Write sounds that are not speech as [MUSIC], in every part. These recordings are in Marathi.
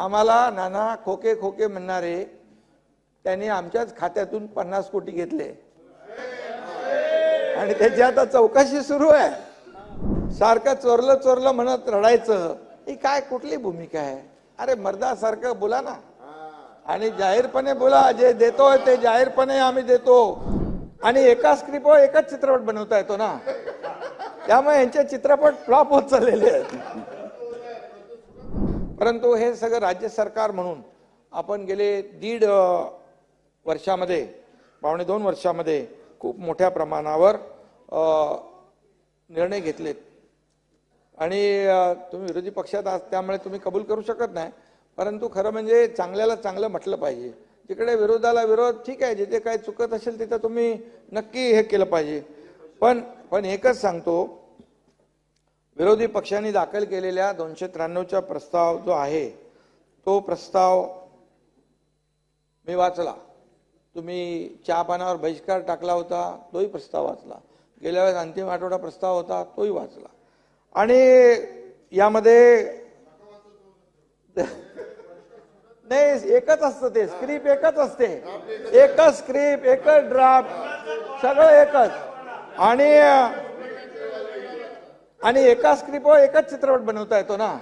आम्हाला नाना खोके खोके म्हणणारे त्यांनी आमच्याच खात्यातून पन्नास कोटी घेतले. आणि त्याची आता चौकशी सुरू आहे. सारखं चोरलं चोरलं म्हणत रडायचं ही काय कुठली भूमिका आहे? अरे मर्दासारखं बोला ना. आणि जाहीरपणे बोला जे देतोय ते जाहीरपणे आम्ही देतो. आणि एका स्क्रिप्टवर एकच चित्रपट बनवता येतो ना. त्यामुळे यांचे चित्रपट फ्लॉप होत चाललेले आहेत. परंतु हे सगळं राज्य सरकार म्हणून आपण गेले दीड वर्षामध्ये पावणे दोन वर्षामध्ये खूप मोठ्या प्रमाणावर निर्णय घेतलेत. आणि तुम्ही विरोधी पक्षात आहात त्यामुळे तुम्ही कबूल करू शकत नाही. परंतु खरं म्हणजे चांगल्याला चांगलं म्हटलं पाहिजे. जिकडे विरोधाला विरोध ठीक आहे जिथे काय चुकत असेल तिथं तुम्ही नक्की हे केलं पाहिजे. पण पण एकच सांगतो विरोधी पक्षांनी दाखल केलेल्या दोनशे त्र्याण्णवचा प्रस्ताव जो आहे तो प्रस्ताव मी वाचला. तुम्ही चहा पानावर बहिष्कार टाकला होता तोही प्रस्ताव वाचला. गेल्या वेळेस अंतिम आठवडा प्रस्ताव होता तोही वाचला. आणि यामध्ये [LAUGHS] नाही एकच असतं ते स्क्रिप्ट एकच असते. एकच स्क्रिप्ट एकच ड्राफ्ट सगळं एकच. आणि आणि एका स्क्रिप्टवर एकच चित्रपट बनवता येतो ना.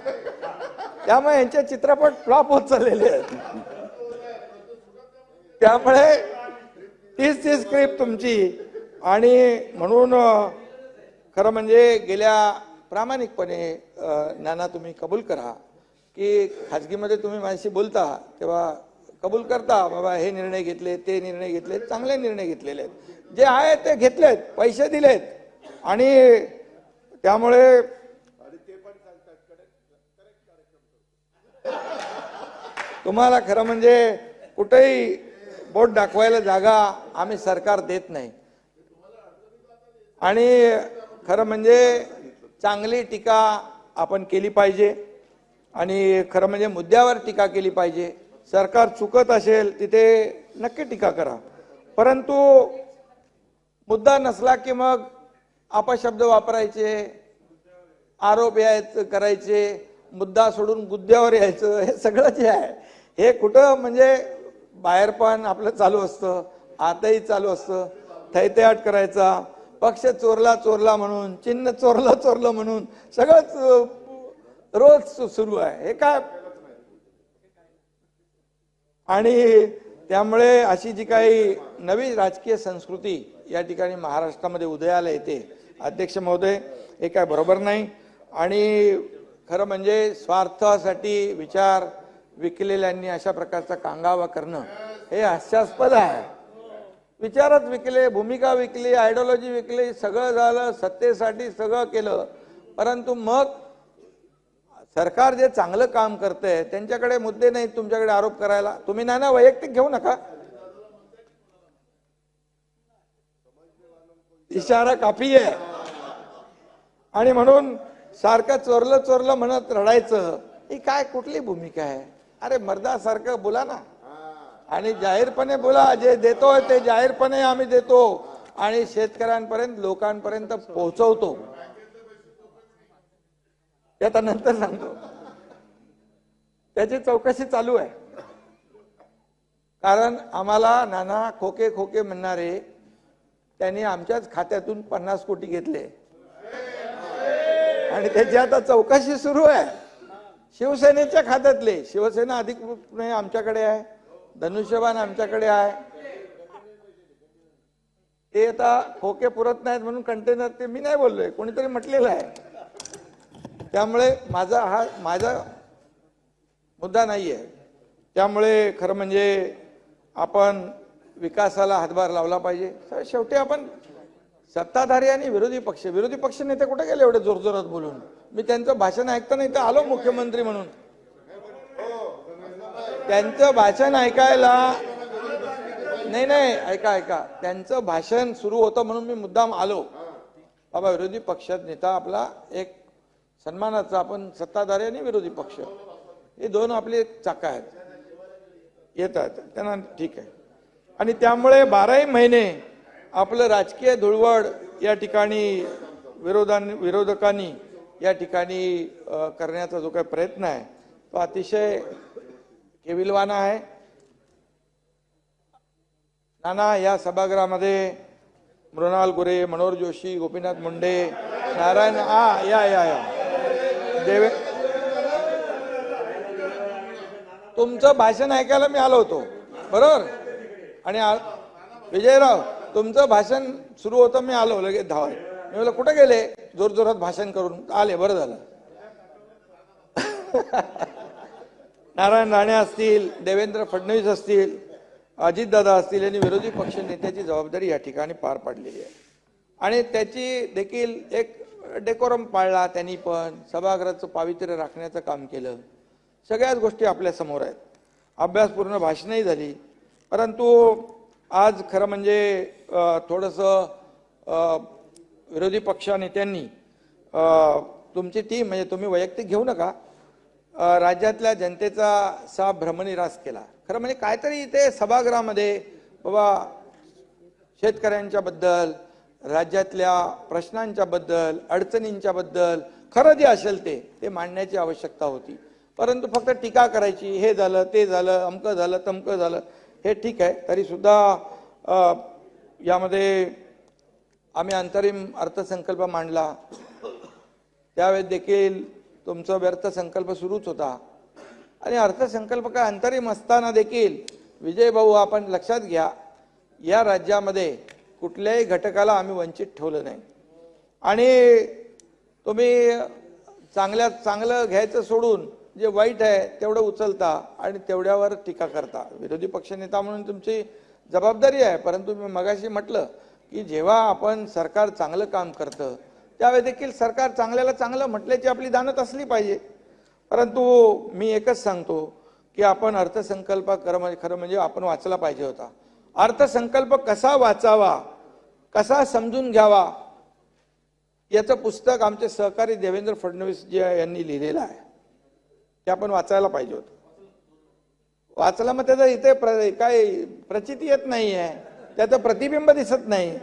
त्यामुळे यांचे चित्रपट फ्लॉप होत चाललेले आहेत. त्यामुळे तीच ती स्क्रिप्ट तुमची. आणि म्हणून खरं म्हणजे गेल्या प्रामाणिकपणे नाना तुम्ही कबूल करा की खाजगीमध्ये तुम्ही माझ्याशी बोलता तेव्हा कबूल करता बाबा हे निर्णय घेतले ते निर्णय घेतले चांगले निर्णय घेतलेले आहेत. जे आहे ते घेतलेत पैसे दिलेत. आणि त्यामुळे तुम्हाला खरं म्हणजे कुठेही बोट दाखवायला जागा आम्ही सरकार देत नाही. आणि खरं म्हणजे चांगली टीका आपण केली पाहिजे आणि खरं म्हणजे मुद्द्यावर टीका केली पाहिजे. सरकार चुकत असेल तिथे नक्की टीका करा. परंतु मुद्दा नसला की मग अपशब्द वापरायचे आरोप यायचं करायचे मुद्दा सोडून बुद्ध्यावर यायचं हे सगळं जे आहे हे कुठं म्हणजे बाहेर पण आपलं चालू असतं आताही चालू असतं थैत्याट करायचा पक्ष चोरला चोरला म्हणून चिन्ह चोरलं चोरलं म्हणून सगळंच रोज सु- सुरू आहे. हे काय? आणि त्यामुळे अशी जी काही नवी राजकीय संस्कृती या ठिकाणी महाराष्ट्रामध्ये उदयाला येते अध्यक्ष महोदय हे काय बरोबर नाही. आणि खरं म्हणजे स्वार्थासाठी विचार विकलेल्यांनी अशा प्रकारचा कांगावा करणं हे हास्यास्पद आहे. विचारच विकले भूमिका विकली आयडिओलॉजी विकली सगळं झालं सत्तेसाठी सगळं केलं. परंतु मग सरकार जे चांगलं काम करतंय त्यांच्याकडे मुद्दे नाहीत तुमच्याकडे आरोप करायला. तुम्ही ना ना वैयक्तिक घेऊ नका. इशारा काफी आहे. आणि म्हणून सारखं चोरलं चोरलं म्हणत रडायचं ही काय कुठली भूमिका आहे? अरे मर्दासारखं बोला ना. आणि जाहीरपणे बोला जे देतोय ते जाहीरपणे आम्ही देतो. आणि शेतकऱ्यांपर्यंत लोकांपर्यंत पोहोचवतो. आता नंतर सांगतो. त्याची चौकशी चालू आहे. कारण आम्हाला नाना खोके खोके म्हणणारे त्यांनी आमच्याच खात्यातून पन्नास कोटी घेतले. आणि त्याची आता चौकशी सुरू आहे. शिवसेनेच्या खात्यातले. शिवसेना अधिकृतपणे आमच्याकडे आहे. धनुष्यबाण आमच्याकडे आहे. ते आता खोके पुरत नाहीत म्हणून कंटेनर ते मी नाही बोललोय. कोणीतरी म्हटलेलं आहे. त्यामुळे माझा हा माझा मुद्दा नाही आहे त्यामुळे खरं म्हणजे आपण विकासाला हातभार लावला पाहिजे. शेवटी आपण सत्ताधारी आणि विरोधी पक्ष. विरोधी पक्ष नेते कुठे गेले एवढे जोरजोरात बोलून? मी त्यांचं भाषण ऐकताना इथं आलो मुख्यमंत्री म्हणून. त्यांचं भाषण ऐकायला नाही नाही ऐका ऐका. त्यांचं भाषण सुरू होतं म्हणून मी मुद्दाम आलो. बाबा विरोधी पक्षात नेता आपला एक सन्मानाचा आपण सत्ताधारी आणि विरोधी पक्ष. हे दोन आपले चाका आहेत. येतात. त्यांना ठीक आहे. आणि त्यामुळे बाराही महिने आपलं राजकीय धुळवड या ठिकाणी विरोधां विरोधकांनी या ठिकाणी करण्याचा जो काही प्रयत्न आहे तो अतिशय केविलवाना आहे. नाना या सभागृहामध्ये मृणाल गुरे मनोहर जोशी गोपीनाथ मुंडे नारायण आ या या या. देवे तुमचं भाषण ऐकायला मी आलो होतो. बरोबर? आणि आ- विजयराव तुमचं भाषण सुरू होतं मी आलो लगेच धावत मी म्हटलं कुठं गेले? जोर जोरात भाषण करून आले बरं झालं. [LAUGHS] नारायण राणे असतील देवेंद्र फडणवीस असतील अजितदादा असतील यांनी विरोधी पक्ष नेत्याची जबाबदारी या ठिकाणी पार पाडलेली आहे. आणि त्याची देखील एक डेकोरम पाळला त्यांनी पण सभागृहाचं पावित्र्य राखण्याचं काम केलं. सगळ्याच गोष्टी आपल्यासमोर आहेत. अभ्यासपूर्ण भाषणही झाली. परंतु आज खरं म्हणजे थोडंसं विरोधी पक्षनेत्यांनी तुमची टीम म्हणजे तुम्ही वैयक्तिक घेऊ नका. राज्यातल्या जनतेचा सा भ्रमनिरास केला. खरं म्हणजे काहीतरी इथे सभागृहामध्ये बाबा शेतकऱ्यांच्या बद्दल राज्यातल्या प्रश्नांच्या बद्दल अडचणींच्या बद्दल खरं जे असेल ते ते मांडण्याची आवश्यकता होती. परंतु फक्त टीका करायची हे झालं ते झालं अमकं झालं तमकं झालं. हे ठीक आहे. तरीसुद्धा यामध्ये आम्ही अंतरिम अर्थसंकल्प मांडला. त्यावेळेस देखील तुमचा व्यर्थ संकल्प सुरूच होता. आणि अर्थसंकल्प काय अंतरिम असताना देखील विजय भाऊ आपण लक्षात घ्या या राज्यामध्ये कुठल्याही घटकाला आम्ही वंचित ठेवलं नाही. आणि तुम्ही चांगल्यात चांगलं घ्यायचं सोडून जे वाईट आहे तेवढं उचलता आणि तेवढ्यावर टीका करता. विरोधी पक्षनेता म्हणून तुमची जबाबदारी आहे परंतु मी मगाशी म्हटलं की जेव्हा आपण सरकार चांगलं काम करतं त्यावेळी देखील सरकार चांगल्याला चांगलं म्हटल्याची आपली दानत असली पाहिजे. परंतु मी एकच सांगतो की आपण अर्थसंकल्प खरं म्हणजे खरं म्हणजे आपण वाचला पाहिजे होता. अर्थसंकल्प कसा वाचावा कसा समजून घ्यावा याचं पुस्तक आमचे सहकारी देवेंद्र फडणवीस जे यांनी लिहिलेलं आहे. ते आपण वाचायला पाहिजे होतं. वाचलं मग त्याचं इथे प्र काय प्रचिती येत नाही आहे त्याचं प्रतिबिंब दिसत नाही.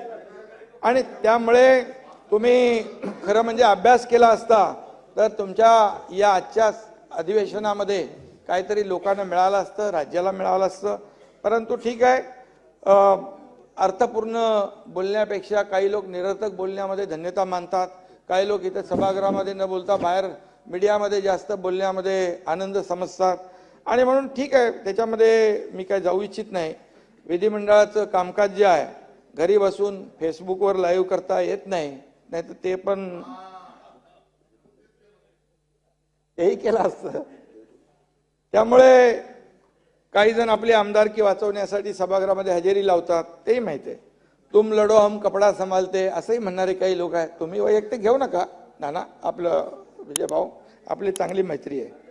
आणि त्यामुळे तुम्ही खरं म्हणजे अभ्यास केला असता तर तुमच्या या आजच्या अधिवेशनामध्ये काहीतरी लोकांना मिळालं असतं राज्याला मिळालं असतं. परंतु ठीक आहे अर्थपूर्ण बोलण्यापेक्षा काही लोक निरर्थक बोलण्यामध्ये धन्यता मानतात. काही लोक इथे सभागृहामध्ये न बोलता बाहेर मीडियामध्ये जास्त बोलण्यामध्ये आनंद समजतात. आणि म्हणून ठीक आहे त्याच्यामध्ये मी काय जाऊ इच्छित नाही. विधिमंडळाचं कामकाज जे आहे घरी बसून फेसबुकवर लाईव्ह करता येत नाही नाहीतर ते पण तेही केलं असतं. त्यामुळे काही जण आपली आमदारकी वाचवण्यासाठी सभागृहामध्ये हजेरी लावतात तेही माहिती आहे. तुम लढो हम कपडा संभालते असंही म्हणणारे काही लोक आहेत. तुम्ही वैयक्तिक घेऊ नका नाना आपलं विजय भाऊ आपली चांगली मैत्री आहे.